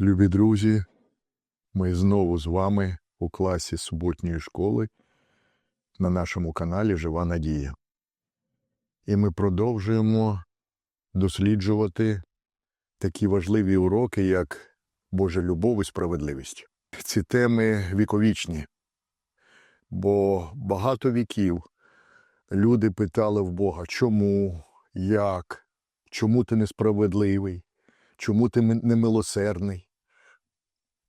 Любі друзі, ми знову з вами у класі суботньої школи на нашому каналі Жива Надія. І ми продовжуємо досліджувати такі важливі уроки, як Божа любов і справедливість. Ці теми віковічні, бо багато віків люди питали в Бога, чому, як, чому ти несправедливий, чому ти немилосердний.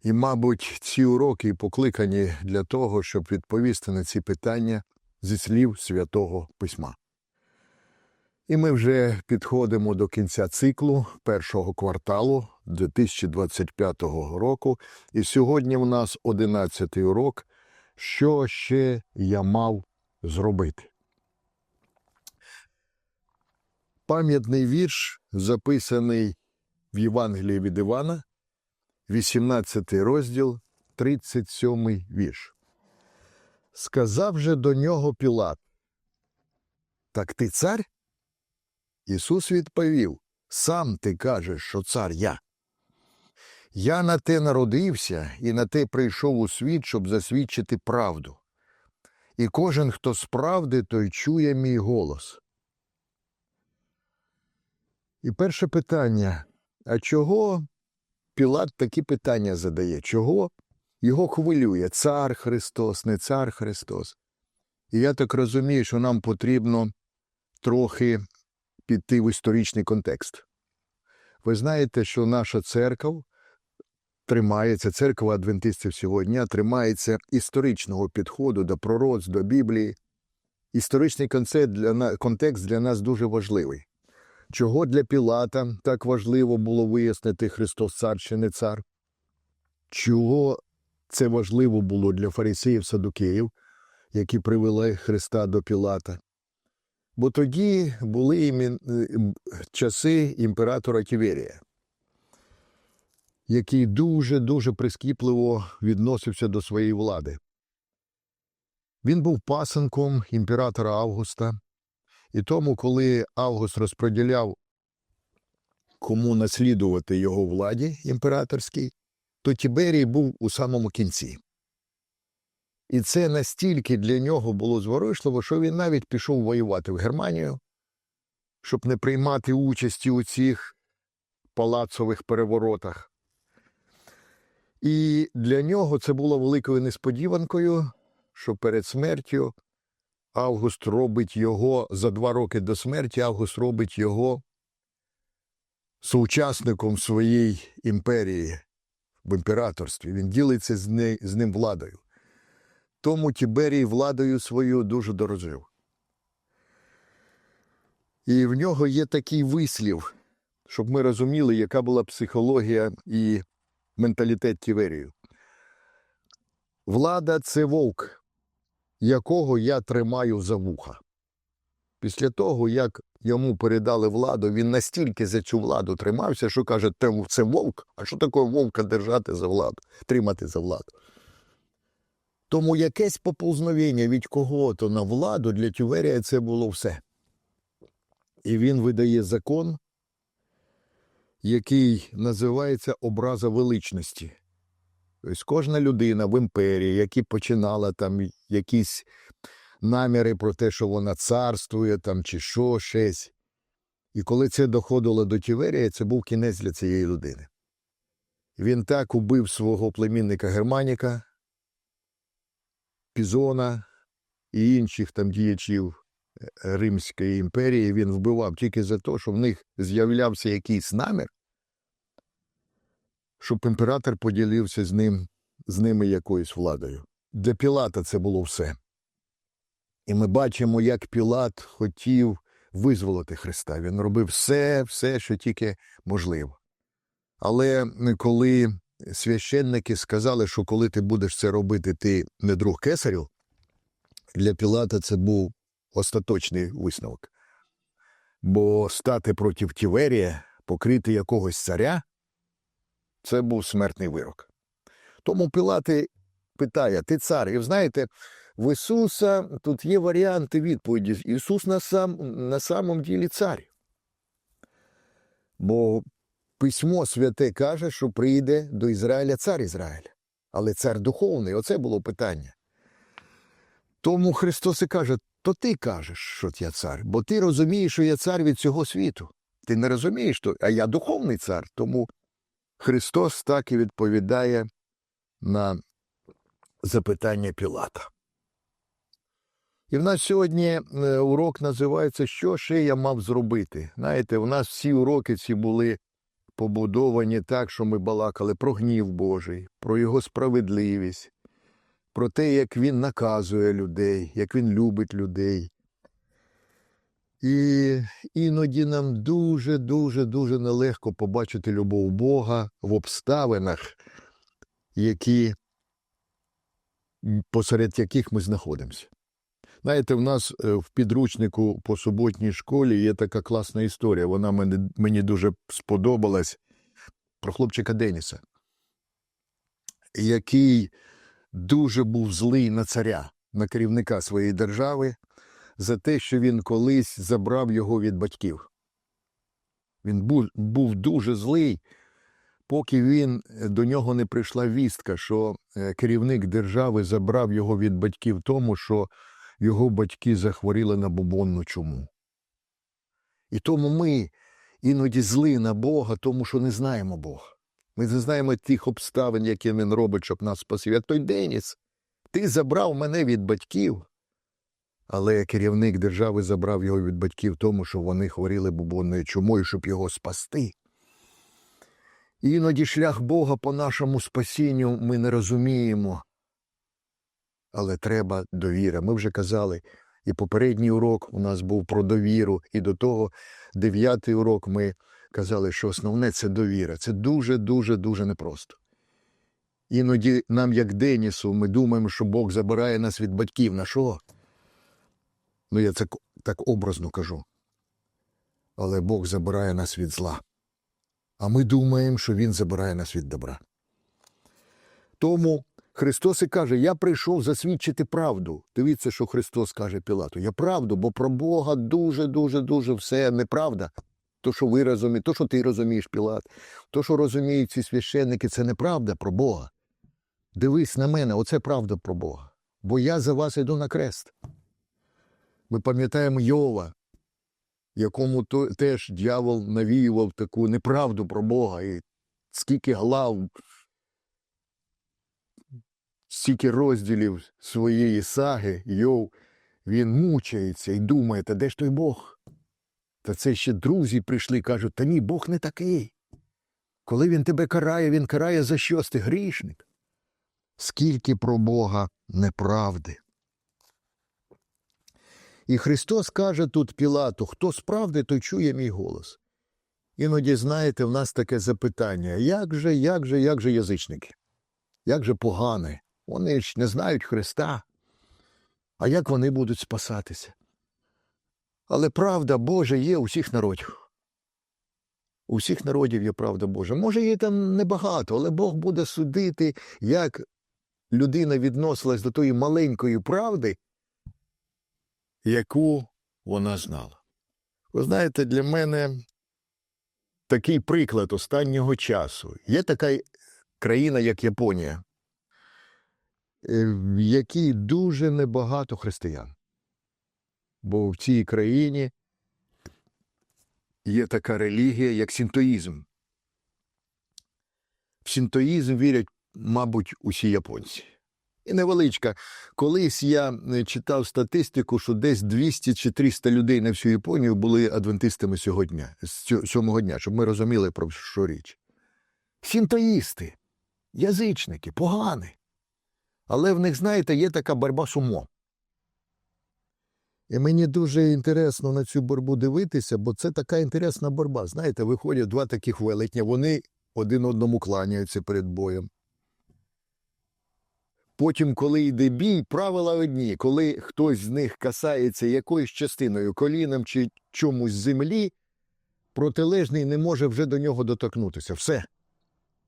І, мабуть, ці уроки покликані для того, щоб відповісти на ці питання зі слів Святого Письма. І ми вже підходимо до кінця циклу першого кварталу 2025 року. І сьогодні в нас 11 урок. Що ще я мав зробити? Пам'ятний вірш, записаний в Євангелії від Івана, 18 розділ, 37 вірш. Сказав же до нього Пілат. Так ти цар? Ісус відповів: Сам ти кажеш, що цар я. Я на те народився і на те прийшов у світ, щоб засвідчити правду. І кожен, хто з правди, той чує мій голос. І перше питання: а чого Пілат такі питання задає? Чого його хвилює цар Христос, не цар Христос? І я так розумію, що нам потрібно трохи піти в історичний контекст. Ви знаєте, що наша церква тримається, церква адвентистів сьогодні тримається історичного підходу до пророцтв, до Біблії. Історичний контекст для нас дуже важливий. Чого для Пілата так важливо було вияснити Христос цар чи не цар? Чого це важливо було для фарисеїв садукеїв, які привели Христа до Пілата? Бо тоді були імін... е, часи імператора Тіверія, який дуже-дуже прискіпливо відносився до своєї влади. Він був пасенком імператора Августа, і тому, коли Август розподіляв, кому наслідувати його владі імператорській, то Тіберій був у самому кінці. І це настільки для нього було зворушливо, що він навіть пішов воювати в Германію, щоб не приймати участі у цих палацових переворотах. І для нього це було великою несподіванкою, що перед смертю Август робить його за два роки до смерті, Август робить його соучасником своєї імперії в імператорстві. Він ділиться з, не, з ним владою. Тому Тіберій владою свою дуже дорожив. І в нього є такий вислів, щоб ми розуміли, яка була психологія і менталітет Тіверію. Влада це вовк, якого я тримаю за вуха. Після того, як йому передали владу, він настільки за цю владу тримався, що каже, це вовк. А що таке вовка держати за владу, тримати за владу? Тому якесь поповзновення від кого-то на владу для Тюверія це було все. І він видає закон, який називається образа величності. Тобто кожна людина в імперії, яка починала там якісь наміри про те, що вона царствує там чи що щось. І коли це доходило до Тіверія, це був кінець для цієї людини. Він так убив свого племінника Германіка, Пізона і інших там діячів е, Римської імперії. Він вбивав тільки за те, що в них з'являвся якийсь намір, щоб імператор поділився з ним, з ними якоюсь владою. Для Пілата це було все. І ми бачимо, як Пілат хотів визволити Христа. Він робив все, все, що тільки можливо. Але коли священники сказали, що коли ти будеш це робити, ти не друг кесарю, для Пілата це був остаточний висновок. Бо стати проти Тіверія, покрити якогось царя, це був смертний вирок. Тому Пілати питає: ти цар? І знаєте, в Ісуса тут є варіанти відповіді. Ісус на, сам, на самом ділі цар. Бо письмо святе каже, що прийде до Ізраїля цар Ізраїля. Але цар духовний, оце було питання. Тому Христос і каже: то ти кажеш, що я цар, бо ти розумієш, що я цар від цього світу. Ти не розумієш, то, а я духовний цар. Тому Христос так і відповідає на запитання Пілата. І в нас сьогодні е, урок називається Що ще я мав зробити? Знаєте, у нас всі уроки ці були побудовані так, що ми балакали про гнів Божий, про його справедливість, про те, як він наказує людей, як він любить людей. І іноді нам дуже, дуже, дуже нелегко побачити любов Бога в обставинах, які, посеред яких ми знаходимося. Знаєте, в нас е, в підручнику по суботній школі є така класна історія. Вона мені, мені дуже сподобалась про хлопчика Деніса, який дуже був злий на царя, на керівника своєї держави, за те, що він колись забрав його від батьків. Він був, був дуже злий, поки він е, до нього не прийшла вістка, що е, керівник держави забрав його від батьків тому, що його батьки захворіли на бубонну чуму. І тому ми іноді зли на Бога, тому що не знаємо Бога. Ми не знаємо тих обставин, які він робить, щоб нас спасів. Як той Деніс, ти забрав мене від батьків, але керівник держави забрав його від батьків тому, що вони хворіли бубонною чумою, щоб його спасти. Іноді шлях Бога по нашому спасінню ми не розуміємо. Але треба довіра. Ми вже казали, і попередній урок у нас був про довіру, і до того дев'ятий урок ми казали, що основне це довіра. Це дуже, дуже, дуже непросто. Іноді нам, як Денісу, ми думаємо, що Бог забирає нас від батьків. На що? Ну, я це так образно кажу. Але Бог забирає нас від зла. А ми думаємо, що Він забирає нас від добра. Тому Христос і каже: Я прийшов засвідчити правду. Дивіться, що Христос каже Пілату. Я правду, бо про Бога дуже, дуже, все неправда. То, що ви розумієте, то, що ти розумієш, Пілат, то, що розуміють ці священники, це неправда про Бога. Дивись на мене, оце правда про Бога. Бо я за вас іду на крест. Ми пам'ятаємо Йова, якому теж дьявол навіював таку неправду про Бога, і скільки глав, стільки розділів своєї саги, Йов, він мучається і думає, та де ж той Бог? Та це ще друзі прийшли, кажуть, та ні, Бог не такий. Коли він тебе карає, він карає за щось, ти грішник. Скільки про Бога неправди. І Христос каже тут Пілату, хто справди, той чує мій голос. Іноді, знаєте, в нас таке запитання: як же, як же, як же язичники? Як же погане? Вони ж не знають Христа. А як вони будуть спасатися? Але правда Божа є у всіх народів. У всіх народів є правда Божа. Може, її там небагато, але Бог буде судити, як людина відносилась до тої маленької правди, яку вона знала. Ви знаєте, для мене такий приклад останнього часу. Є така країна, як Японія, е, в якій дуже небагато християн. Бо в цій країні є така релігія, як синтоїзм. В синтоїзм вірять, мабуть, усі японці. І невеличка. Колись я е, читав статистику, що десь 200 чи 300 людей на всю Японію були адвентистами з сьомого дня, щоб ми розуміли, про що річ. Синтоїсти, язичники, погані. Але в них, знаєте, є така боротьба з умом. І мені дуже інтересно на цю боротьбу дивитися, бо це така інтересна боротьба. Знаєте, виходять два таких велетня, вони один одному кланяються перед боєм. Потім, коли йде бій, правила одні. Коли хтось з них касається якоюсь частиною, коліном чи чомусь землі, протилежний не може вже до нього доторкнутися. Все.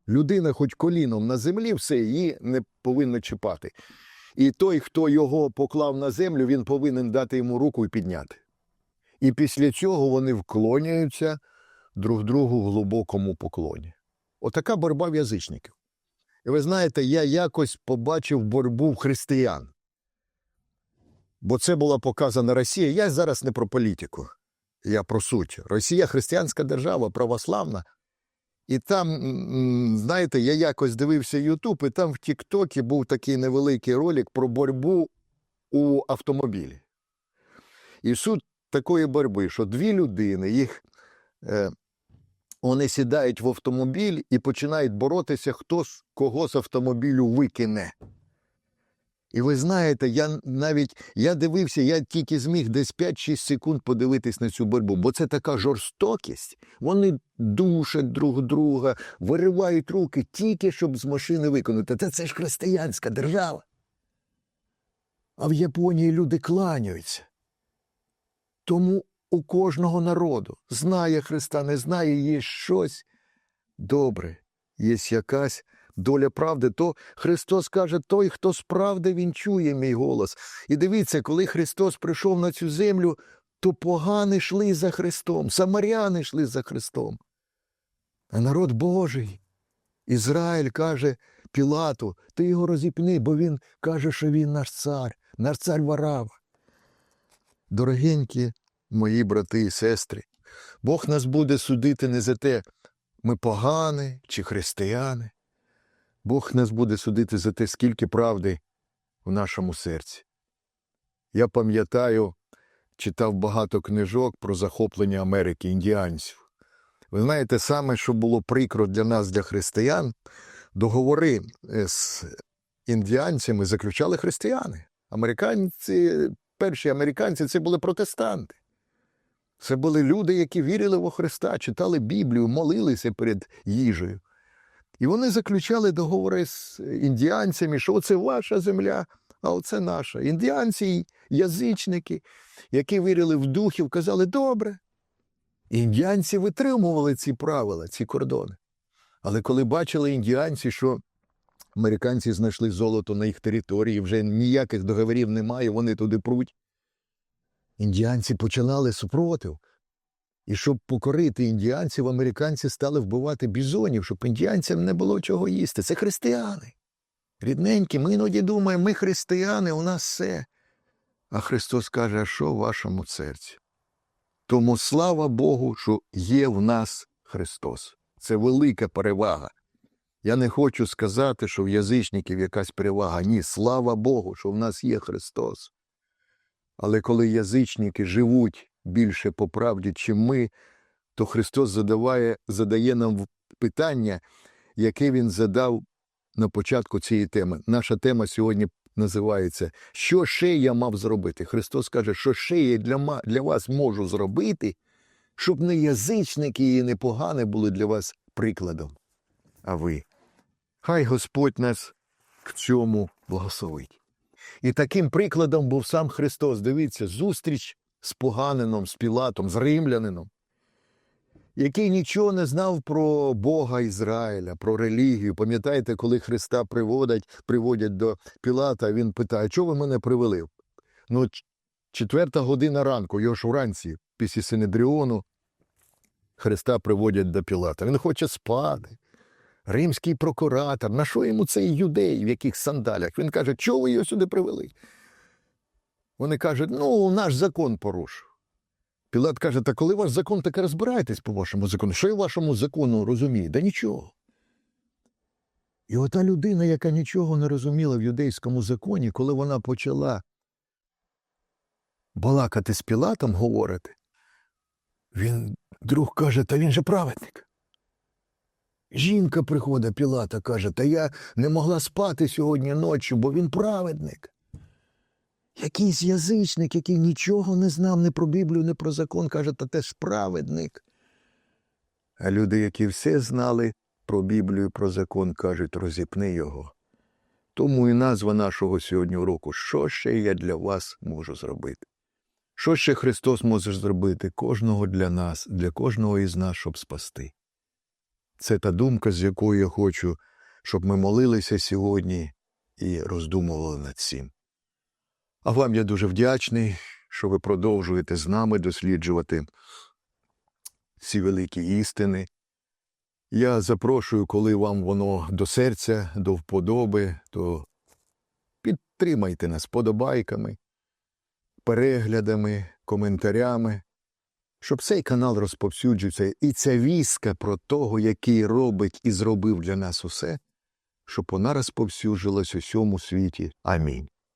Людина, хоч коліном на землі, все, її не повинно чіпати. І той, хто його поклав на землю, він повинен дати йому руку і підняти. І після цього вони вклоняються друг другу в глибокому поклоні. Отака боротьба в язичників. І ви знаєте, я якось побачив боротьбу християн. Бо це була показана Росія. Я зараз не про політику, я про суть. Росія християнська держава, православна. І там, знаєте, я якось дивився Ютуб, і там в Тіктокі був такий невеликий ролик про боротьбу у автомобілі. І суть такої боротьби, що дві людини, їх е, вони сідають в автомобіль і починають боротися, хто з кого з автомобілю викине. І ви знаєте, я навіть я дивився, я тільки зміг десь 5-6 секунд подивитись на цю боротьбу, бо це така жорстокість. Вони душать друг друга, виривають руки тільки щоб з машини виконати. Та це ж християнська держава. А в Японії люди кланяються. Тому у кожного народу знає Христа, не знає, є щось добре, є якась доля правди, то Христос каже, той, хто з правди, він чує мій голос. І дивіться, коли Христос прийшов на цю землю, то погани йшли за Христом, самаряни йшли за Христом. А народ Божий, Ізраїль каже Пілату, ти його розіпни, бо він каже, що він наш цар, наш цар Варава. Дорогенькі мої брати і сестри, Бог нас буде судити не за те, ми погані чи християни. Бог нас буде судити за те, скільки правди в нашому серці. Я пам'ятаю, читав багато книжок про захоплення Америки індіанців. Ви знаєте, саме, що було прикро для нас, для християн, договори е, з індіанцями заключали християни. Американці, перші американці це були протестанти. Це були люди, які вірили во Христа, читали Біблію, молилися перед їжею. І вони заключали договори з індіанцями, що оце ваша земля, а оце наша. Індіанці, язичники, які вірили в духів, казали, добре. Індіанці витримували ці правила, ці кордони. Але коли бачили індіанці, що американці знайшли золото на їх території, вже ніяких договорів немає, вони туди пруть. Індіанці починали супротив. І щоб покорити індіанців, американці стали вбивати бізонів, щоб індіанцям не було чого їсти. Це християни. Рідненькі, ми іноді думаємо, ми християни, у нас все. А Христос каже, а що в вашому серці? Тому слава Богу, що є в нас Христос. Це велика перевага. Я не хочу сказати, що в язичників якась перевага. Ні, слава Богу, що в нас є Христос. Але коли язичники живуть більше по правді, чим ми, то Христос задаває, задає нам питання, яке Він задав на початку цієї теми. Наша тема сьогодні називається Що ще я мав зробити? Христос каже, що ще я для, для вас можу зробити, щоб не язичники і не погане були для вас прикладом. А ви. Хай Господь нас в цьому благословить. І таким прикладом був сам Христос. Дивіться, зустріч з поганином, з Пілатом, з римлянином, який нічого не знав про Бога Ізраїля, про релігію. Пам'ятаєте, коли Христа приводять, приводять до Пілата, він питає, чого ви мене привели? Ну, четверта година ранку, його ж вранці, після Синедріону, Христа приводять до Пілата. Він хоче спати. Римський прокуратор, на що йому цей юдей, в яких сандалях? Він каже, чого ви його сюди привели? Вони кажуть, ну, наш закон порушив. Пілат каже, та коли ваш закон, так і розбирайтесь по вашому закону. Що я вашому закону розумію? Да нічого. І ота людина, яка нічого не розуміла в юдейському законі, коли вона почала балакати з Пілатом, говорити, він друг каже, та він же праведник. Жінка приходить Пілата, каже, та я не могла спати сьогодні ночі, бо він праведник. Якийсь язичник, який нічого не знав ні про Біблію, ні про закон, каже, та теж праведник. А люди, які все знали про Біблію, про закон, кажуть, розіпни його. Тому і назва нашого сьогодні уроку Що ще я для вас можу зробити? Що ще Христос може зробити кожного для нас, для кожного із нас, щоб спасти? Це та думка, з якою я хочу, щоб ми молилися сьогодні і роздумували над цим. А вам я дуже вдячний, що ви продовжуєте з нами досліджувати ці великі істини. Я запрошую, коли вам воно до серця, до вподоби, то підтримайте нас подобайками, переглядами, коментарями, щоб цей канал розповсюджується, і ця віска про того, який робить і зробив для нас усе, щоб вона розповсюджилась у всьому світі. Амінь.